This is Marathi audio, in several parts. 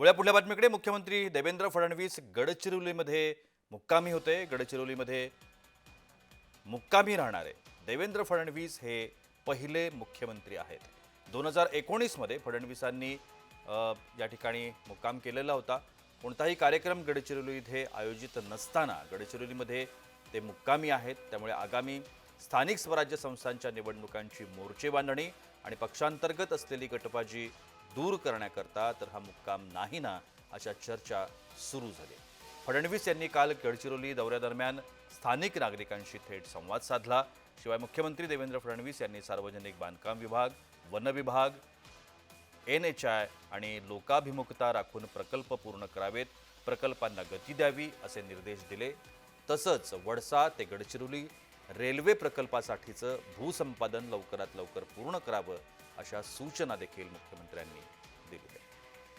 वळ्या पुढल्या बातमीकडे मुख्यमंत्री देवेंद्र फडणवीस गडचिरोलीमध्ये मुक्कामी होते. गडचिरोलीमध्ये मुक्कामी राहणारे देवेंद्र फडणवीस हे पहिले मुख्यमंत्री आहेत. दोन हजार एकोणीसमध्ये फडणवीसांनी या ठिकाणी मुक्काम केलेला होता. कोणताही कार्यक्रम गडचिरोली इथे आयोजित नसताना गडचिरोलीमध्ये ते मुक्कामी आहेत. त्यामुळे आगामी स्थानिक स्वराज्य संस्थांच्या निवडणुकांची मोर्चे बांधणी आणि पक्षांतर्गत असलेली गटबाजी दूर करण्याकरता तर हा मुक्काम नाही ना अशा चर्चा सुरू झाली. फडणवीस यांनी काल गडचिरोली दौऱ्यादरम्यान स्थानिक नागरिकांशी थेट संवाद साधला. शिवाय मुख्यमंत्री देवेंद्र फडणवीस यांनी सार्वजनिक बांधकाम विभाग वन विभाग एन एच आय आणि लोकाभिमुखता राखून प्रकल्प पूर्ण करावेत प्रकल्पांना गती द्यावी असे निर्देश दिले. तसंच वडसा ते गडचिरोली रेल्वे प्रकल्पासाठीचं भूसंपादन लवकरात लवकर पूर्ण करावं अशा सूचना देखील मुख्यमंत्र्यांनी आहे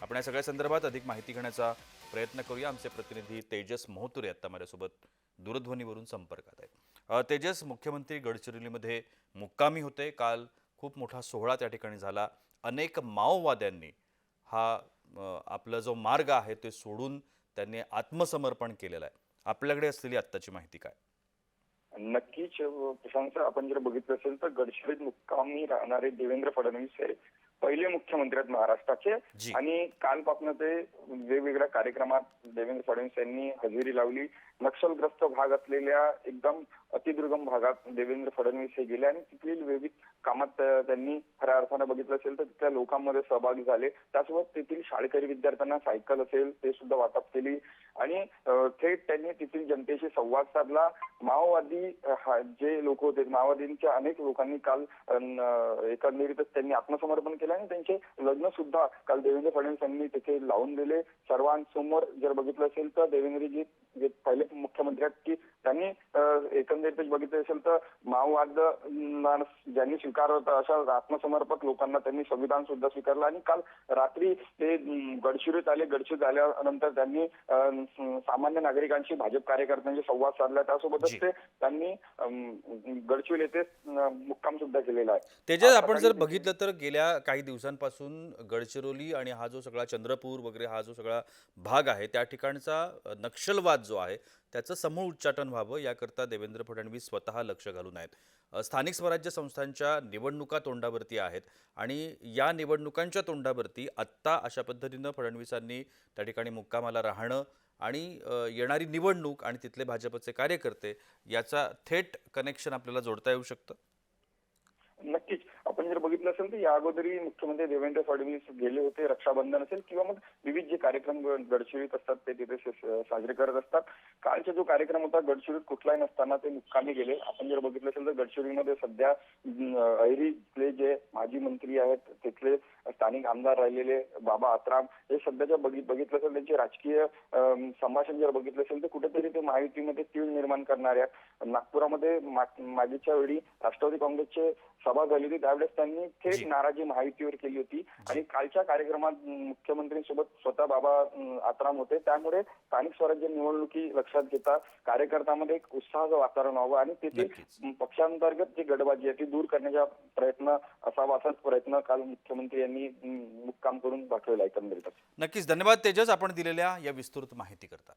आपण या सगळ्या संदर्भात अधिक माहिती घेण्याचा प्रयत्न करूया. आमचे प्रतिनिधी तेजस मोहतुरे आत्ता माझ्यासोबत दूरध्वनीवरून संपर्कात आहेत. तेजस मुख्यमंत्री गडचिरोलीमध्ये मुक्कामी होते. काल खूप मोठा सोहळा त्या ठिकाणी झाला. अनेक माओवाद्यांनी हा आपला जो मार्ग आहे ते सोडून त्यांनी आत्मसमर्पण केलेलं आहे. आपल्याकडे असलेली आत्ताची माहिती काय? नक्कीच प्रशांत आपण जर बघितलं असेल तर गडचिरोलीत मुक्कामी राहणारे देवेंद्र फडणवीस हे पहिले मुख्यमंत्री आहेत महाराष्ट्राचे. आणि कालपासून ते वेगवेगळ्या कार्यक्रमात देवेंद्र फडणवीस यांनी हजेरी लावली. नक्षलग्रस्त भाग असलेल्या एकदम अतिदुर्गम भागात देवेंद्र फडणवीस हे गेले आणि तिथील विविध कामात त्यांनी खऱ्या अर्थानं बघितलं असेल तर तिथल्या लोकांमध्ये सहभागी झाले. त्यासोबत तेथील शाळकरी विद्यार्थ्यांना सायकल असेल ते सुद्धा वाटप केली. आणि थेट त्यांनी तेथील जनतेशी संवाद साधला. माओवादी जे लोक होते माओवादींच्या अनेक लोकांनी काल एकंदरीतच त्यांनी आत्मसमर्पण केलं आणि त्यांचे लग्न सुद्धा काल देवेंद्र फडणवीस यांनी तिथे लावून दिले. सर्वांसमोर जर बघितलं असेल तर देवेंद्रजी जे पहिले मुख्यमंत्री आहेत की त्यांनी एकंदरीतच बघितलं असेल तर माओवाद ज्यांनी स्वीकारलं अशा आत्मसमर्पक लोकांना त्यांनी संविधान सुद्धा स्वीकारलं. आणि काल रात्री ते अं, गडचिरोलीत आले. गडचिरोलीत आल्यानंतर त्यांनी सामान्य नागरिकांशी भाजप कार्यकर्त्यांशी संवाद साधला त्यासोबतच. ते त्यांनी गडचिरोली येथे मुक्काम सुद्धा केलेला आहे आज आपण जर बघितलं तर गेल्या काही दिवसांपासून गडचिरोली आणि हा जो सगळा चंद्रपूर वगैरे हा जो सगळा भाग आहे त्या ठिकाणचा नक्षलवाद जो आहे त्याचं समूळ उच्चाटन व्हावं याकरता देवेंद्र फडणवीस स्वतः लक्ष घालून आहेत. स्थानिक स्वराज्य संस्थांच्या निवडणुका तोंडावरती आहेत आणि या निवडणुकांच्या तोंडावरती आत्ता अशा पद्धतीनं फडणवीसांनी त्या ठिकाणी मुक्कामाला राहणं आणि येणारी निवडणूक आणि तिथले भाजपचे कार्यकर्ते याचा थेट कनेक्शन आपल्याला जोडता येऊ शकतं? नक्कीच. आपण जर बघितलं असेल तर या अगोदरही मुख्यमंत्री देवेंद्र फडणवीस गेले होते रक्षाबंधन असेल किंवा मग विविध जे कार्यक्रम गडचिरोलीत असतात ते तिथे साजरे करत असतात. कालचा जो कार्यक्रम होता गडचिरोलीत कुठलाही नसताना ते मुक्कामी गेले. आपण जर बघितलं असेल तर गडचिरोलीमध्ये सध्या अहिरीतले जे माजी मंत्री आहेत तिथले स्थानिक आमदार राहिलेले बाबा आत्राम हे सध्याच्या बघित बघितलं असेल त्यांचे राजकीय संभाषण जर बघितलं असेल तर कुठेतरी ते महायुतीमध्ये तीळ निर्माण करणारे आहेत नागपुरामध्ये मा- मागीच्या वेळी राष्ट्रवादी काँग्रेसचे सभा झाली होती. त्यावेळेस त्यांनी. थेट नाराजी महायुतीवर केली होती. आणि कालच्या कार्यक्रमात मुख्यमंत्र्यांसोबत स्वतः बाबा आत्राम होते. त्यामुळे स्थानिक स्वराज्य निवडणुकी लक्षात घेता कार्यकर्त्यामध्ये एक उत्साहाचं वातावरण व्हावं आणि तेथील पक्षांतर्गत जी गडबाजी आहे ती दूर करण्याचा प्रयत्न असावा असाच प्रयत्न काल मुख्यमंत्री यांनी त्यांनी मुक्काम करून पाठवला एकंदरीतच. नक्कीच. धन्यवाद तेजस. आपण दिलेल्या या विस्तृत माहिती करता